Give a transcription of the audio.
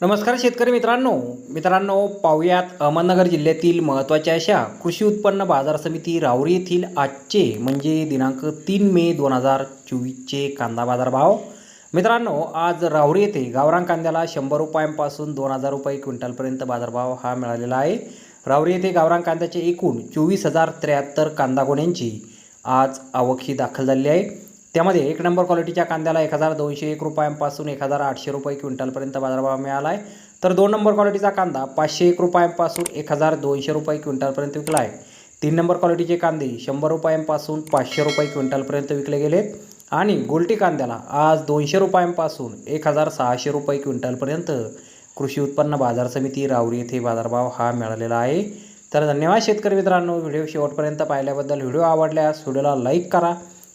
नमस्कार शेतकरी मित्रांनो. मित्रांनो पाहुयात अहमदनगर जिल्ह्यातील महत्त्वाच्या अशा कृषी उत्पन्न बाजार समिती रावरी येथील आजचे म्हणजे दिनांक तीन मे दोन हजार चोवीसचे कांदा बाजार भाव मित्रांनो आज राहुरी येथे गावरान कांद्याला शंभर रुपयांपासून दोन हजार रुपये क्विंटलपर्यंत बाजारभाव हा मिळालेला आहे. राहुरी येथे गावरान कांद्याचे एकूण चोवीस हजार त्र्याहत्तर कांदा गोण्यांची आज आवक ही दाखल झालेली आहे. त्यामध्ये एक नंबर क्वालिटीच्या कांद्याला एक हजार दोनशे एक रुपयांपासून एक हजार आठशे रुपये क्विंटलपर्यंत बाजारभाव मिळाला आहे तर दोन नंबर क्वालिटीचा कांदा पाचशे एक रुपयांपासून एक हजार दोनशे रुपये क्विंटलपर्यंत विकला आहे तीन नंबर क्वालिटीचे कांदे शंभर रुपयांपासून पाचशे रुपये क्विंटलपर्यंत विकले गेलेत. आणि गोल्टी कांद्याला आज दोनशे रुपयांपासून एक हजार सहाशे रुपये क्विंटलपर्यंत कृषी उत्पन्न बाजार समिती रावरी येथे बाजारभाव हा मिळालेला आहे. तर धन्यवाद शेतकरी मित्रांनो व्हिडिओ शेवटपर्यंत पाहिल्याबद्दल व्हिडिओ आवडल्यास व्हिडिओला लाईक करा.